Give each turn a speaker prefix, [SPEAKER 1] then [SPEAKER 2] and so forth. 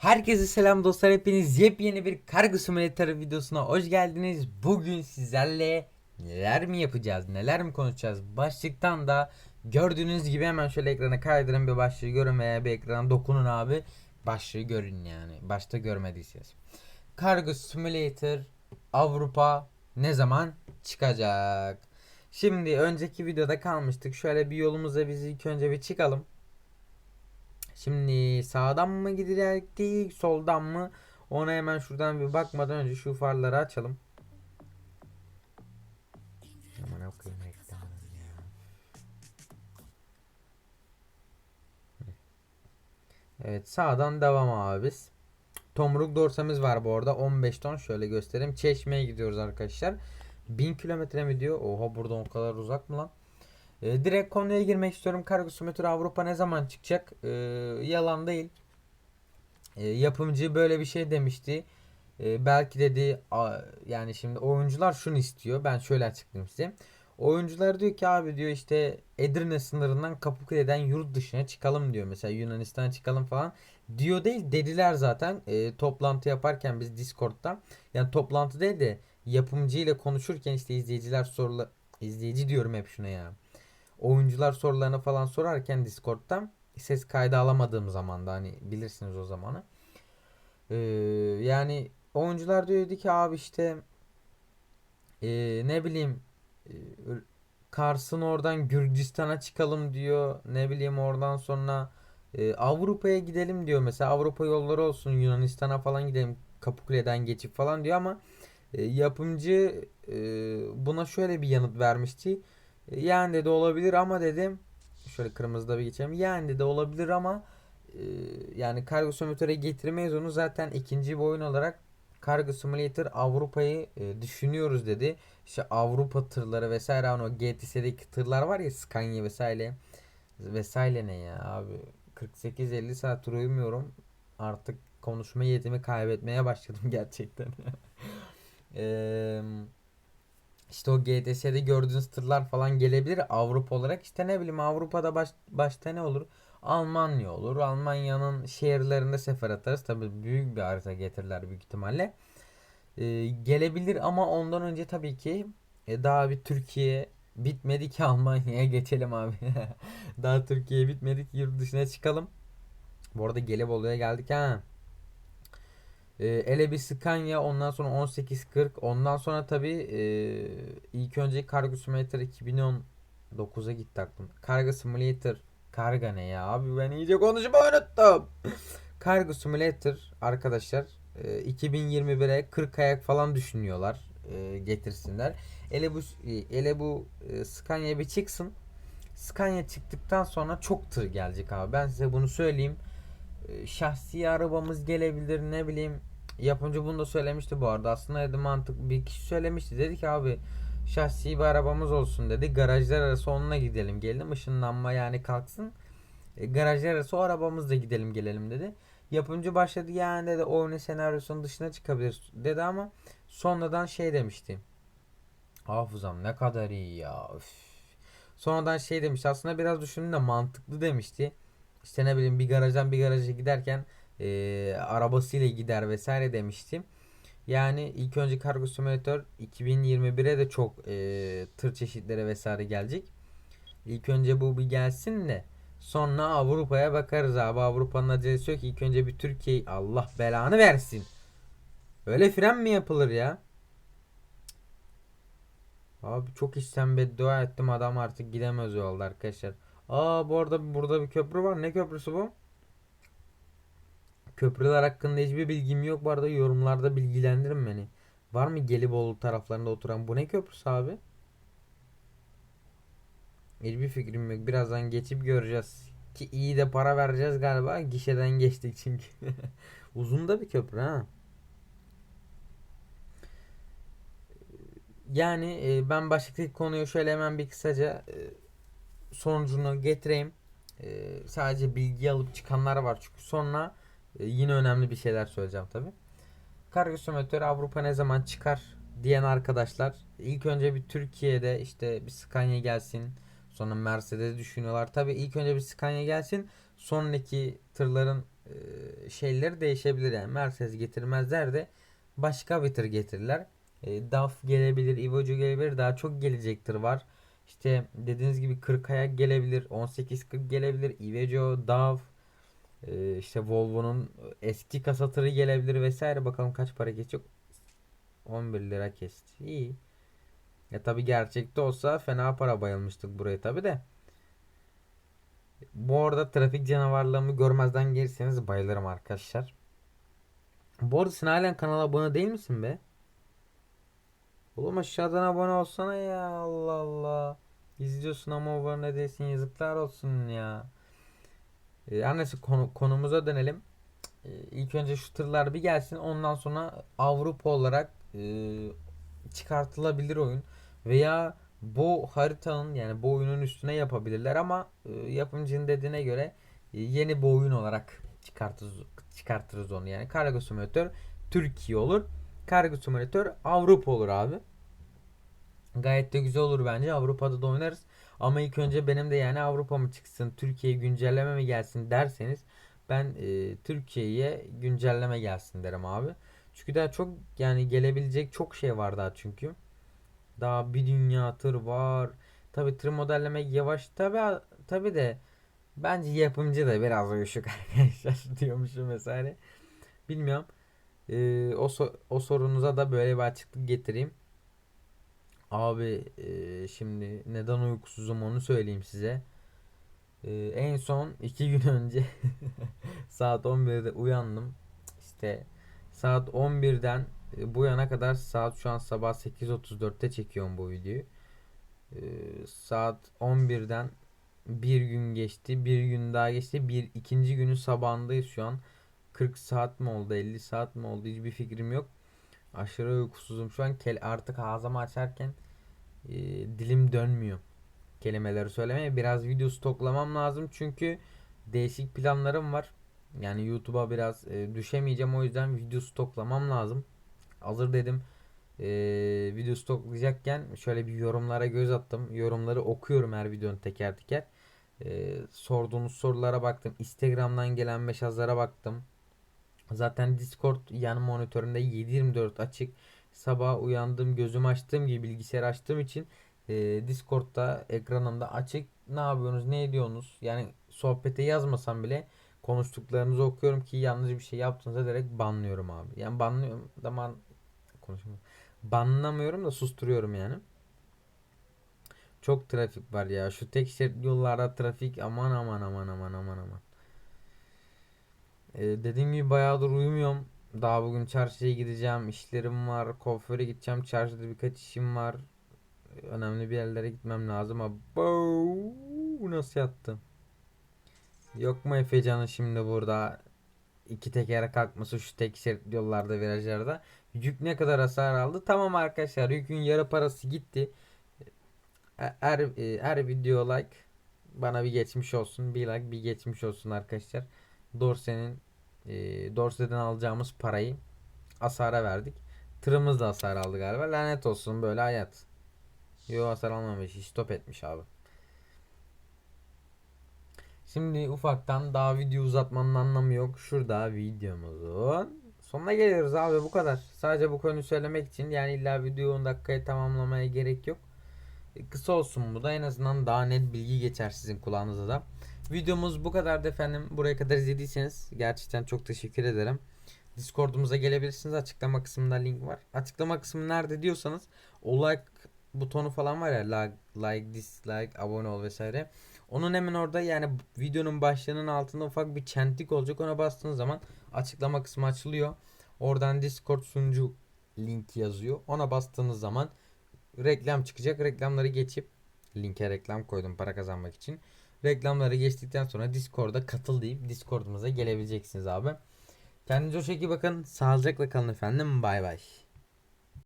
[SPEAKER 1] Herkese selam dostlar hepiniz yepyeni bir kargo simülatörü videosuna hoş geldiniz. Bugün sizlerle neler mi yapacağız neler mi konuşacağız başlıktan da gördüğünüz gibi hemen şöyle ekrana kaydırın bir başlığı görün veya bir ekrana dokunun abi başlığı görün yani başta görmediyseniz. Kargo Simulator Avrupa ne zaman çıkacak? Şimdi önceki videoda kalmıştık şöyle bir yolumuza biz ilk önce bir çıkalım. Şimdi sağdan mı gidecektik, soldan mı? Ona hemen şuradan bir bakmadan önce şu farları açalım. Aman okuyayım ekranım ya. Evet sağdan devam abi biz. Tomruk dorsemiz var bu arada 15 ton şöyle göstereyim. Çeşme'ye gidiyoruz arkadaşlar. 1000 kilometre mi diyor? Oha buradan o kadar uzak mı lan? E, direkt konuya girmek istiyorum. Kargo simülatörü Avrupa ne zaman çıkacak? E, yalan değil. E, yapımcı böyle bir şey demişti. E, belki dedi yani şimdi oyuncular şunu istiyor. Ben şöyle açıklayayım size. Oyuncular diyor ki abi diyor işte Edirne sınırından Kapıkule'den yurt dışına çıkalım diyor. Mesela Yunanistan'a çıkalım falan. Diyor değil dediler zaten e, toplantı yaparken biz Discord'da. Yani toplantı değil de yapımcı ile konuşurken işte izleyiciler sorular izleyici diyorum hep şuna ya oyuncular sorularını falan sorarken Discord'dan ses kaydı alamadığım zamanda hani bilirsiniz o zamanı. Ee, yani oyuncular diyordu ki abi işte ee, ne bileyim e, Kars'ın oradan Gürcistan'a çıkalım diyor. Ne bileyim oradan sonra e, Avrupa'ya gidelim diyor. Mesela Avrupa yolları olsun Yunanistan'a falan gidelim. Kapıkule'den geçip falan diyor ama e, yapımcı e, buna şöyle bir yanıt vermişti. Yani dedi olabilir ama dedim şöyle kırmızıda bir geçelim. Yani dedi olabilir ama e, yani Kargo Simulator'a getirmeyiz onu zaten ikinci bir oyun olarak Kargo Simulator Avrupa'yı e, düşünüyoruz dedi. İşte Avrupa tırları vesaire hani o GTS'deki tırlar var ya Scania vesaire vesaire ne ya abi 48-50 saat uyumuyorum artık konuşma yetimi kaybetmeye başladım gerçekten. Eee işte o GTS'de gördüğünüz tırlar falan gelebilir Avrupa olarak. İşte ne bileyim Avrupa'da baş, başta ne olur? Almanya olur. Almanya'nın şehirlerinde sefer atarız. Tabi büyük bir harita getirirler büyük ihtimalle. Ee, gelebilir ama ondan önce tabii ki e, daha bir Türkiye bitmedi ki Almanya'ya geçelim abi. daha Türkiye bitmedi ki yurt dışına çıkalım. Bu arada Gelibolu'ya geldik ha. E, ele bir Scania ondan sonra 1840 ondan sonra tabi e, ilk önce Cargo Simulator 2019'a gitti aklım. Cargo Simulator Karga ne ya abi ben iyice konuşmayı unuttum. Cargo Simulator arkadaşlar e, 2021'e 40 ayak falan düşünüyorlar e, getirsinler. Ele bu e, ele bu e, Scania bir çıksın. Scania çıktıktan sonra çok tır gelecek abi. Ben size bunu söyleyeyim. E, şahsi arabamız gelebilir ne bileyim Yapımcı bunu da söylemişti bu arada. Aslında dedi mantık bir kişi söylemişti. Dedi ki abi şahsi bir arabamız olsun dedi. Garajlar arası onunla gidelim gelelim. Işınlanma yani kalksın. E, garajlar arası o arabamızla gidelim gelelim dedi. Yapımcı başladı yani dedi oyunun senaryosunun dışına çıkabilir dedi ama sonradan şey demişti. Hafızam ne kadar iyi ya. Üf. Sonradan şey demiş aslında biraz düşündüm de mantıklı demişti. İşte ne bileyim bir garajdan bir garaja giderken e, arabasıyla gider vesaire demiştim. Yani ilk önce Kargo Simulator 2021'e de çok e, tır çeşitleri vesaire gelecek. İlk önce bu bir gelsin de sonra Avrupa'ya bakarız abi. Avrupa'nın acelesi yok. İlk önce bir Türkiye Allah belanı versin. Öyle fren mi yapılır ya? Abi çok içten beddua ettim adam artık gidemez yolda arkadaşlar. Aa bu arada burada bir köprü var. Ne köprüsü bu? Köprüler hakkında hiçbir bilgim yok. Bu arada yorumlarda bilgilendirin beni. Var mı Gelibolu taraflarında oturan bu ne köprüsü abi? Hiçbir fikrim yok. Birazdan geçip göreceğiz. Ki iyi de para vereceğiz galiba. Gişeden geçtik çünkü. Uzun da bir köprü ha. Yani e, ben başlıktaki konuyu şöyle hemen bir kısaca e, sonucunu getireyim. E, sadece bilgi alıp çıkanlar var çünkü sonra e, yine önemli bir şeyler söyleyeceğim tabi. Kargo simülatörü Avrupa ne zaman çıkar diyen arkadaşlar ilk önce bir Türkiye'de işte bir Scania gelsin. Sonra Mercedes düşünüyorlar. Tabi ilk önce bir Scania gelsin. Sonraki tırların e, şeyleri değişebilir yani. Mercedes getirmezler de başka bir tır getirirler. E, DAF gelebilir, Ivoco gelebilir. Daha çok gelecektir var. İşte dediğiniz gibi 40 ayak gelebilir, 1840 gelebilir, Iveco, DAF, e, işte Volvo'nun eski kasa tırı gelebilir vesaire. Bakalım kaç para geçecek. 11 lira kesti. İyi. Ya tabi gerçekte olsa fena para bayılmıştık buraya tabi de. Bu arada trafik canavarlarımı görmezden gelirseniz bayılırım arkadaşlar. Bu arada sen halen kanala abone değil misin be? Oğlum aşağıdan abone olsana ya Allah Allah. İzliyorsun ama abone değilsin yazıklar olsun ya. Ee, neyse konu, konumuza dönelim. Ee, ilk önce şu bir gelsin ondan sonra Avrupa olarak e, çıkartılabilir oyun. Veya bu haritanın yani bu oyunun üstüne yapabilirler ama e, yapımcının dediğine göre e, yeni bir oyun olarak çıkartırız, çıkartırız onu yani. Kargo simülatör Türkiye olur. Kargo simülatör Avrupa olur abi. Gayet de güzel olur bence. Avrupa'da da oynarız. Ama ilk önce benim de yani Avrupa mı çıksın, Türkiye güncelleme mi gelsin derseniz ben e, Türkiye'ye güncelleme gelsin derim abi. Çünkü daha çok yani gelebilecek çok şey var daha çünkü. Daha bir dünya tır var. Tabi tır modelleme yavaş. Tabi tabi de bence yapımcı da biraz uyuşuk arkadaşlar diyormuşum vesaire. Bilmiyorum. Ee, o, so- o sorunuza da böyle bir açıklık getireyim. Abi şimdi neden uykusuzum onu söyleyeyim size. En son iki gün önce saat 11'de uyandım. İşte saat 11'den e, bu yana kadar saat şu an sabah 8.34'te çekiyorum bu videoyu. Saat 11'den bir gün geçti. Bir gün daha geçti. Bir ikinci günün sabahındayız şu an. 40 saat mi oldu 50 saat mi oldu hiçbir fikrim yok. Aşırı uykusuzum şu an. Kel artık ağzımı açarken e, dilim dönmüyor. Kelimeleri söylemeye biraz video stoklamam lazım çünkü değişik planlarım var. Yani YouTube'a biraz e, düşemeyeceğim o yüzden video stoklamam lazım. Hazır dedim. E, video stoklayacakken şöyle bir yorumlara göz attım. Yorumları okuyorum her videonun teker teker. E, sorduğunuz sorulara baktım. Instagram'dan gelen mesajlara baktım. Zaten Discord yan monitörümde 7/24 açık. Sabah uyandım, gözüm açtığım gibi bilgisayar açtığım için e, Discord'da ekranımda açık. Ne yapıyorsunuz, ne ediyorsunuz? Yani sohbete yazmasam bile konuştuklarınızı okuyorum ki yanlış bir şey yaptığınızda direkt banlıyorum abi. Yani banlıyorum zaman konuşamıyorum. Banlamıyorum da susturuyorum yani. Çok trafik var ya. Şu tek şerit yollarda trafik aman aman aman aman aman aman. Ee, dediğim gibi bayağıdır uyumuyorum. Daha bugün çarşıya gideceğim. işlerim var. Kuaföre gideceğim. Çarşıda birkaç işim var. Önemli bir yerlere gitmem lazım. Abo, nasıl yattım? Yok mu Efecan'ın şimdi burada iki tekere kalkması şu tek şerit yollarda virajlarda. Yük ne kadar hasar aldı? Tamam arkadaşlar yükün yarı parası gitti. Her, e, her video like bana bir geçmiş olsun. Bir like bir geçmiş olsun arkadaşlar. Dorse'nin e, Dorse'den alacağımız parayı hasara verdik. Tırımız da hasar aldı galiba. Lanet olsun böyle hayat. Yo hasar almamış. Stop etmiş abi. Şimdi ufaktan daha video uzatmanın anlamı yok. Şurada videomuzun sonuna geliyoruz abi bu kadar. Sadece bu konuyu söylemek için yani illa videoyu 10 dakikaya tamamlamaya gerek yok. E, Kısa olsun bu da en azından daha net bilgi geçer sizin kulağınıza da. Videomuz bu kadardı efendim. Buraya kadar izlediyseniz gerçekten çok teşekkür ederim. Discord'umuza gelebilirsiniz. Açıklama kısmında link var. Açıklama kısmı nerede diyorsanız o like butonu falan var ya like, like dislike abone ol vesaire. Onun hemen orada yani videonun başlığının altında ufak bir çentik olacak. Ona bastığınız zaman açıklama kısmı açılıyor. Oradan Discord sunucu link yazıyor. Ona bastığınız zaman reklam çıkacak. Reklamları geçip linke reklam koydum para kazanmak için. Reklamları geçtikten sonra Discord'a katıl deyip Discord'umuza gelebileceksiniz abi. Kendinize o şekilde bakın. Sağlıcakla kalın efendim. Bay bay.